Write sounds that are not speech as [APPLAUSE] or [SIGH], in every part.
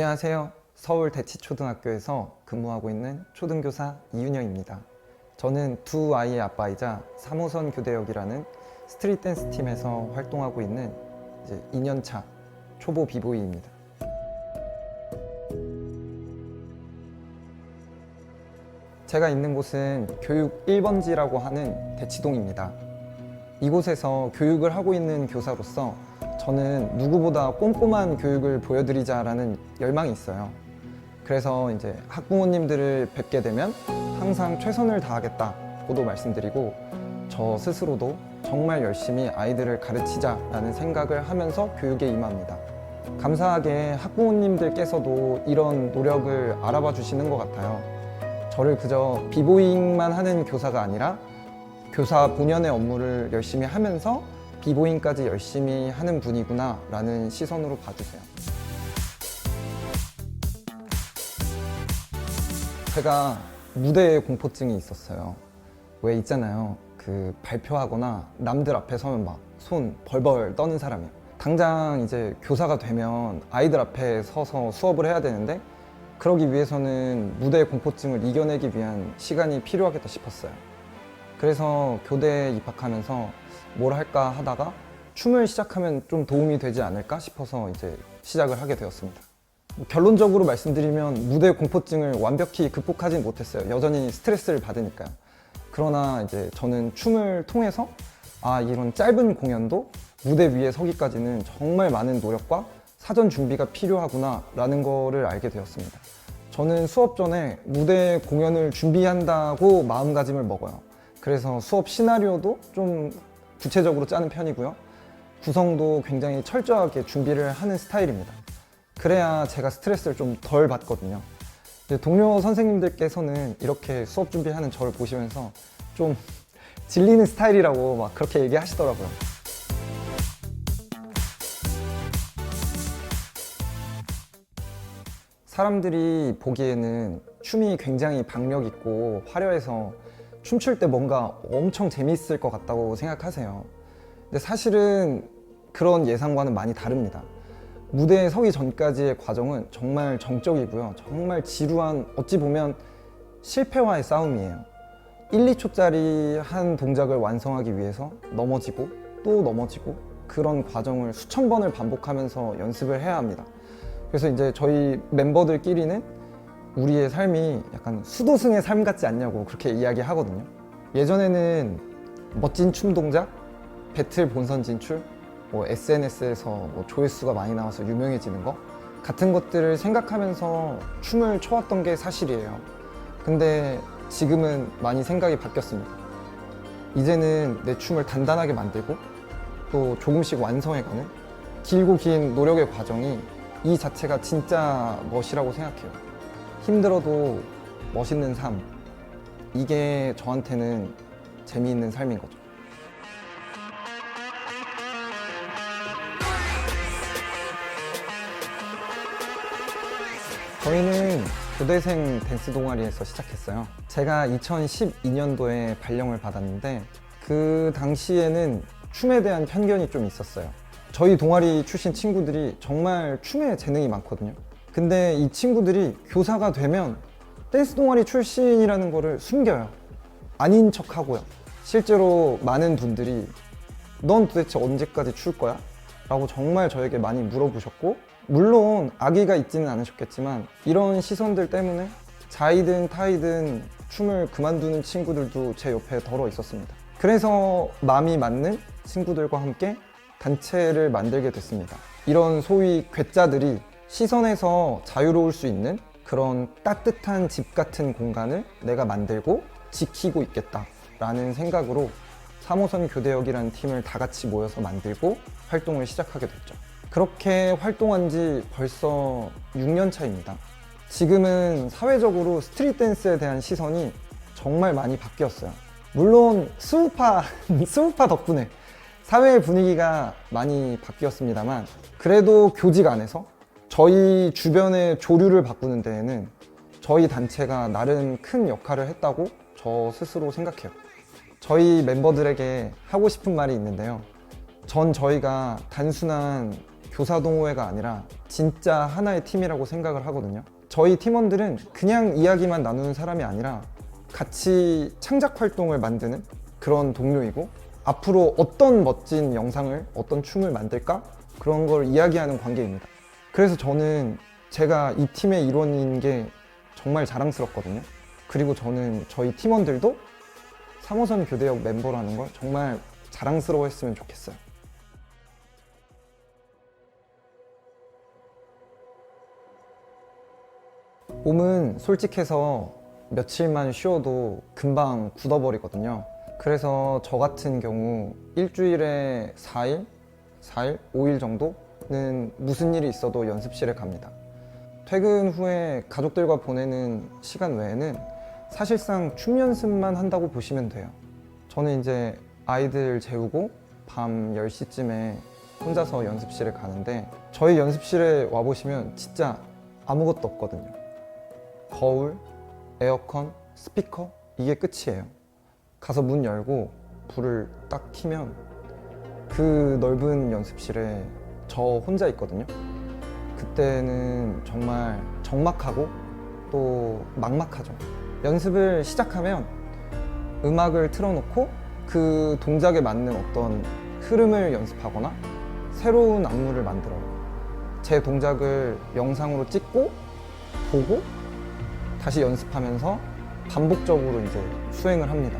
안녕하세요. 서울 대치초등학교에서 근무하고 있는 초등교사 이윤영입니다. 저는 두 아이의 아빠이자 3호선 교대역이라는 스트릿 댄스 팀에서 활동하고 있는 이제 2년차 초보 비보이입니다. 제가 있는 곳은 교육 1번지라고 하는 대치동입니다. 이곳에서 교육을 하고 있는 교사로서 저는 누구보다 꼼꼼한 교육을 보여드리자라는 열망이 있어요. 그래서 이제 학부모님들을 뵙게 되면 항상 최선을 다하겠다고도 말씀드리고 저 스스로도 정말 열심히 아이들을 가르치자라는 생각을 하면서 교육에 임합니다. 감사하게 학부모님들께서도 이런 노력을 알아봐 주시는 것 같아요. 저를 그저 비보잉만 하는 교사가 아니라 교사 본연의 업무를 열심히 하면서 비보잉까지 열심히 하는 분이구나 라는 시선으로 봐주세요. 제가 무대에 공포증이 있었어요. 왜 있잖아요. 그 발표하거나 남들 앞에 서면 막 손 벌벌 떠는 사람이요. 당장 이제 교사가 되면 아이들 앞에 서서 수업을 해야 되는데 그러기 위해서는 무대의 공포증을 이겨내기 위한 시간이 필요하겠다 싶었어요. 그래서 교대에 입학하면서 뭘 할까 하다가 춤을 시작하면 좀 도움이 되지 않을까 싶어서 이제 시작을 하게 되었습니다. 뭐 결론적으로 말씀드리면 무대 공포증을 완벽히 극복하진 못했어요. 여전히 스트레스를 받으니까요. 그러나 이제 저는 춤을 통해서 아 이런 짧은 공연도 무대 위에 서기까지는 정말 많은 노력과 사전 준비가 필요하구나라는 거를 알게 되었습니다. 저는 수업 전에 무대 공연을 준비한다고 마음가짐을 먹어요. 그래서 수업 시나리오도 좀 구체적으로 짜는 편이고요. 구성도 굉장히 철저하게 준비를 하는 스타일입니다. 그래야 제가 스트레스를 좀 덜 받거든요. 동료 선생님들께서는 이렇게 수업 준비하는 저를 보시면서 좀 질리는 스타일이라고 막 그렇게 얘기하시더라고요. 사람들이 보기에는 춤이 굉장히 박력 있고 화려해서 춤출 때 뭔가 엄청 재미있을 것 같다고 생각하세요. 근데 사실은 그런 예상과는 많이 다릅니다. 무대에 서기 전까지의 과정은 정말 정적이고요. 정말 지루한 어찌 보면 실패와의 싸움이에요. 1, 2초짜리 한 동작을 완성하기 위해서 넘어지고 또 넘어지고 그런 과정을 수천 번을 반복하면서 연습을 해야 합니다. 그래서 이제 저희 멤버들끼리는 우리의 삶이 약간 수도승의 삶 같지 않냐고 그렇게 이야기하거든요. 예전에는 멋진 춤 동작, 배틀 본선 진출, 뭐 SNS에서 뭐 조회수가 많이 나와서 유명해지는 거 같은 것들을 생각하면서 춤을 춰왔던 게 사실이에요. 근데 지금은 많이 생각이 바뀌었습니다. 이제는 내 춤을 단단하게 만들고 또 조금씩 완성해가는 길고 긴 노력의 과정이 이 자체가 진짜 멋이라고 생각해요. 힘들어도 멋있는 삶. 이게 저한테는 재미있는 삶인 거죠. 저희는 교대생 댄스 동아리에서 시작했어요. 제가 2012년도에 발령을 받았는데 그 당시에는 춤에 대한 편견이 좀 있었어요. 저희 동아리 출신 친구들이 정말 춤에 재능이 많거든요. 근데 이 친구들이 교사가 되면 댄스 동아리 출신이라는 거를 숨겨요. 아닌 척 하고요. 실제로 많은 분들이 넌 도대체 언제까지 출 거야? 라고 정말 저에게 많이 물어보셨고, 물론 아기가 있지는 않으셨겠지만, 이런 시선들 때문에 자이든 타이든 춤을 그만두는 친구들도 제 옆에 덜어 있었습니다. 그래서 마음이 맞는 친구들과 함께 단체를 만들게 됐습니다. 이런 소위 괴짜들이 시선에서 자유로울 수 있는 그런 따뜻한 집 같은 공간을 내가 만들고 지키고 있겠다라는 생각으로 3호선 교대역이라는 팀을 다 같이 모여서 만들고 활동을 시작하게 됐죠. 그렇게 활동한 지 벌써 6년 차입니다. 지금은 사회적으로 스트릿 댄스에 대한 시선이 정말 많이 바뀌었어요. 물론 스우파, 스우파 [LAUGHS] 덕분에 사회 분위기가 많이 바뀌었습니다만 그래도 교직 안에서 저희 주변의 조류를 바꾸는 데에는 저희 단체가 나름 큰 역할을 했다고 저 스스로 생각해요. 저희 멤버들에게 하고 싶은 말이 있는데요. 전 저희가 단순한 교사 동호회가 아니라 진짜 하나의 팀이라고 생각을 하거든요. 저희 팀원들은 그냥 이야기만 나누는 사람이 아니라 같이 창작 활동을 만드는 그런 동료이고 앞으로 어떤 멋진 영상을 어떤 춤을 만들까 그런 걸 이야기하는 관계입니다. 그래서 저는 제가 이 팀의 일원인 게 정말 자랑스럽거든요. 그리고 저는 저희 팀원들도 3호선 교대역 멤버라는 걸 정말 자랑스러워 했으면 좋겠어요. 몸은 솔직해서 며칠만 쉬어도 금방 굳어버리거든요. 그래서 저 같은 경우 일주일에 4일, 4일, 5일 정도 는 무슨 일이 있어도 연습실에 갑니다. 퇴근 후에 가족들과 보내는 시간 외에는 사실상 춤 연습만 한다고 보시면 돼요. 저는 이제 아이들 재우고 밤 10시쯤에 혼자서 연습실에 가는데 저희 연습실에 와보시면 진짜 아무것도 없거든요. 거울, 에어컨, 스피커 이게 끝이에요. 가서 문 열고 불을 딱 켜면 그 넓은 연습실에 저 혼자 있거든요. 그때는 정말 적막하고 또 막막하죠. 연습을 시작하면 음악을 틀어놓고 그 동작에 맞는 어떤 흐름을 연습하거나 새로운 안무를 만들어요. 제 동작을 영상으로 찍고 보고 다시 연습하면서 반복적으로 이제 수행을 합니다.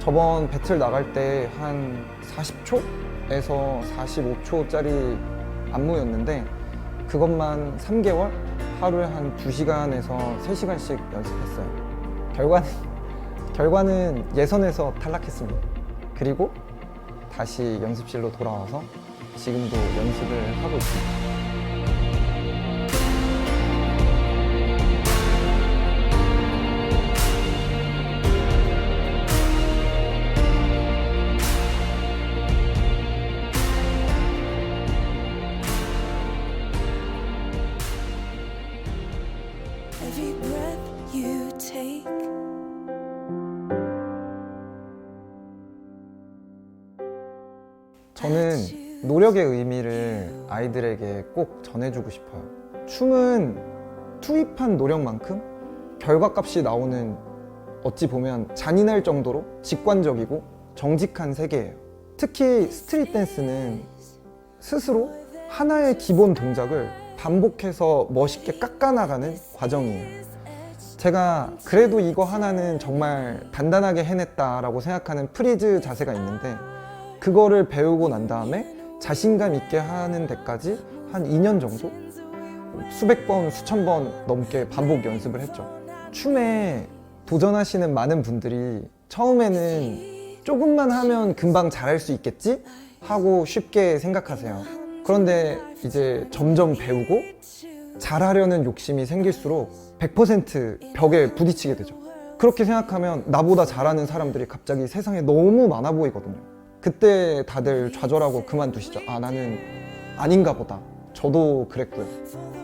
저번 배틀 나갈 때 한 40초 에서 45초짜리 안무였는데 그것만 3개월 하루에 한 2시간에서 3시간씩 연습했어요. 결과는 [LAUGHS] 결과는 예선에서 탈락했습니다. 그리고 다시 연습실로 돌아와서 지금도 연습을 하고 있습니다. 노력의 의미를 아이들에게 꼭 전해주고 싶어요. 춤은 투입한 노력만큼 결과값이 나오는 어찌 보면 잔인할 정도로 직관적이고 정직한 세계예요. 특히 스트릿 댄스는 스스로 하나의 기본 동작을 반복해서 멋있게 깎아나가는 과정이에요. 제가 그래도 이거 하나는 정말 단단하게 해냈다라고 생각하는 프리즈 자세가 있는데 그거를 배우고 난 다음에 자신감 있게 하는 데까지 한 2년 정도 수백 번, 수천 번 넘게 반복 연습을 했죠. 춤에 도전하시는 많은 분들이 처음에는 조금만 하면 금방 잘할 수 있겠지? 하고 쉽게 생각하세요. 그런데 이제 점점 배우고 잘하려는 욕심이 생길수록 100% 벽에 부딪히게 되죠. 그렇게 생각하면 나보다 잘하는 사람들이 갑자기 세상에 너무 많아 보이거든요. 그때 다들 좌절하고 그만두시죠. 아, 나는 아닌가 보다. 저도 그랬고요.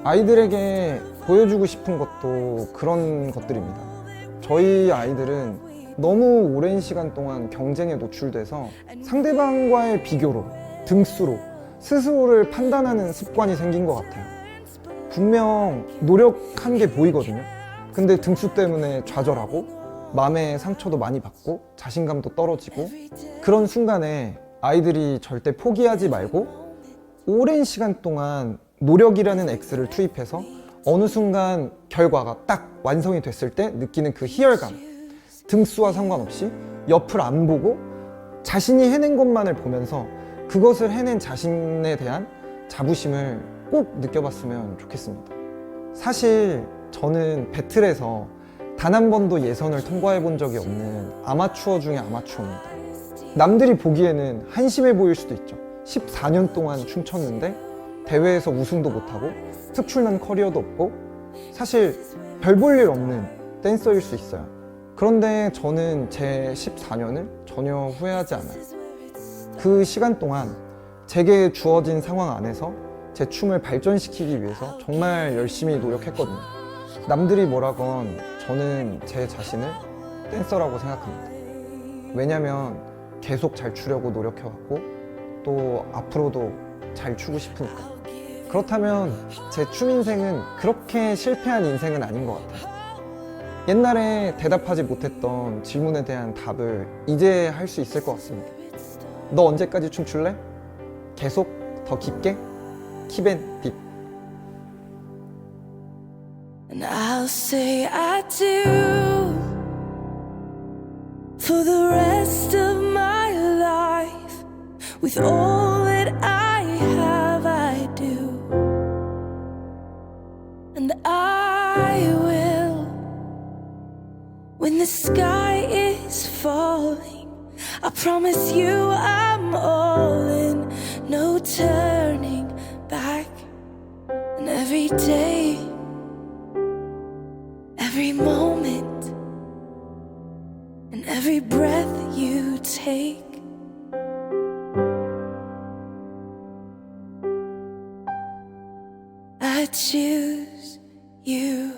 아이들에게 보여주고 싶은 것도 그런 것들입니다. 저희 아이들은 너무 오랜 시간 동안 경쟁에 노출돼서 상대방과의 비교로, 등수로 스스로를 판단하는 습관이 생긴 것 같아요. 분명 노력한 게 보이거든요. 근데 등수 때문에 좌절하고 마음의 상처도 많이 받고 자신감도 떨어지고 그런 순간에 아이들이 절대 포기하지 말고 오랜 시간 동안 노력이라는 X를 투입해서 어느 순간 결과가 딱 완성이 됐을 때 느끼는 그 희열감 등수와 상관없이 옆을 안 보고 자신이 해낸 것만을 보면서 그것을 해낸 자신에 대한 자부심을 꼭 느껴봤으면 좋겠습니다. 사실 저는 배틀에서 단 한 번도 예선을 통과해 본 적이 없는 아마추어 중에 아마추어입니다. 남들이 보기에는 한심해 보일 수도 있죠. 14년 동안 춤췄는데 대회에서 우승도 못하고 특출난 커리어도 없고 사실 별 볼 일 없는 댄서일 수 있어요. 그런데 저는 제 14년을 전혀 후회하지 않아요. 그 시간 동안 제게 주어진 상황 안에서 제 춤을 발전시키기 위해서 정말 열심히 노력했거든요. 남들이 뭐라건 저는 제 자신을 댄서라고 생각합니다. 왜냐면 계속 잘 추려고 노력해왔고 또 앞으로도 잘 추고 싶으니까. 그렇다면 제 춤 인생은 그렇게 실패한 인생은 아닌 것 같아요. 옛날에 대답하지 못했던 질문에 대한 답을 이제 할 수 있을 것 같습니다. 너 언제까지 춤출래? 계속 더 깊게? 킵앤 딥. And I'll say I do for the rest of my life. With all that I have, I do. And I will when the sky is falling. I promise you I'm all in, no turning back. And every day. Take. I choose you.